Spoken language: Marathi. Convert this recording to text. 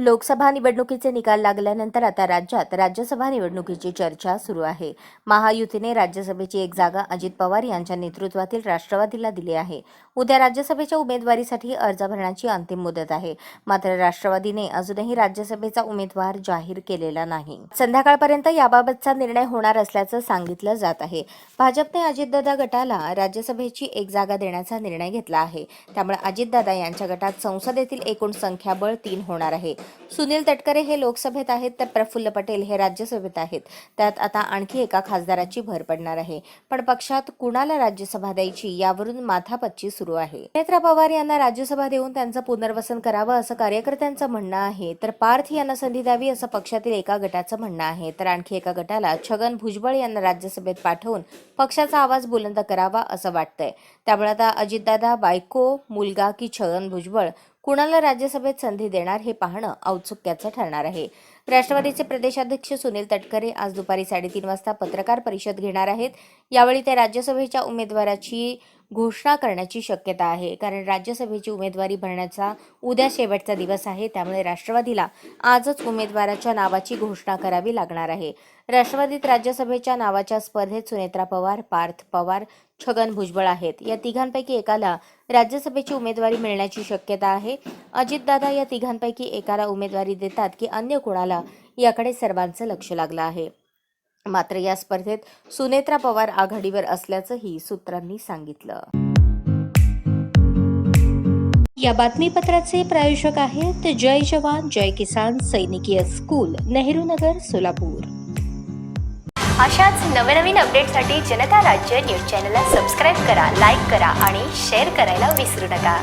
लोकसभा निवडणुकीचे निकाल लागल्यानंतर आता राज्यात राज्यसभा निवडणुकीची चर्चा सुरू आहे. महायुतीने राज्यसभेची एक जागा अजित पवार यांच्या नेतृत्वातील राष्ट्रवादीला दिली आहे. उद्या राज्यसभेच्या उमेदवारीसाठी अर्ज भरण्याची अंतिम मुदत आहे. मात्र राष्ट्रवादीने अजूनही राज्यसभेचा उमेदवार जाहीर केलेला नाही. संध्याकाळपर्यंत याबाबतचा निर्णय होणार असल्याचं सांगितलं जात आहे. भाजपने अजितदादा गटाला राज्यसभेची एक जागा देण्याचा निर्णय घेतला आहे. त्यामुळे अजितदादा यांच्या गटात संसदेतील एकूण संख्याबळ तीन होणार आहे. सुनील तटकरे हे लोकसभेत आहेत तर प्रफुल्ल पटेल हे राज्यसभेत आहेत. त्यात आता आणखी एका खासदाराची भर पडणार आहे. पण पक्षात कुणाला राज्यसभा द्यायची यावरून माथापच्ची सुरू आहे. नेत्रा पवार यांना राज्यसभा देऊन त्यांचं पुनर्वसन करावं असं कार्यकर्त्यांचं म्हणणं आहे तर पार्थ यांना संधी द्यावी असं पक्षातील एका गटाचं म्हणणं आहे. तर आणखी एका गटाला छगन भुजबळ यांना राज्यसभेत पाठवून पक्षाचा आवाज बुलंद करावा असं वाटतंय. त्यामुळे आता अजितदादा बायको मुलगा की छगन भुजबळ कुणाला राज्यसभेत संधी देणार हे पाहणं औत्सुक्याचं ठरणार आहे. राष्ट्रवादीचे प्रदेशाध्यक्ष सुनील तटकरे आज दुपारी साडेतीन वाजता पत्रकार परिषद घेणार आहेत. यावेळी ते राज्यसभेच्या उमेदवाराची घोषणा करण्याची शक्यता आहे. कारण राज्यसभेची उमेदवारी भरण्याचा उद्या शेवटचा दिवस आहे. त्यामुळे राष्ट्रवादीला आजच उमेदवाराच्या नावाची घोषणा करावी लागणार आहे. राष्ट्रवादीत राज्यसभेच्या नावाच्या स्पर्धेत सुनेत्रा पवार पार्थ पवार छगन भुजबळ आहेत. या तिघांपैकी एकाला राज्यसभेची उमेदवारी मिळण्याची शक्यता आहे. अजितदादा या तिघांपैकी एकाला उमेदवारी देतात की अन्य कोणाला याकडे सर्वांचं लक्ष लागलं आहे. मात्र या स्पर्धेत सुनेत्रा पवार आघाडीवर असल्याचंही सूत्रांनी सांगितलं. या बातमीपत्राचे प्रायोजक आहेत जय जवान जय किसान सैनिकीय स्कूल नेहरू नगर सोलापूर. अशाच नवनवीन अपडेटसाठी जनता राज्य न्यूज चॅनलला सबस्क्राईब करा लाईक करा आणि शेअर करायला विसरू नका.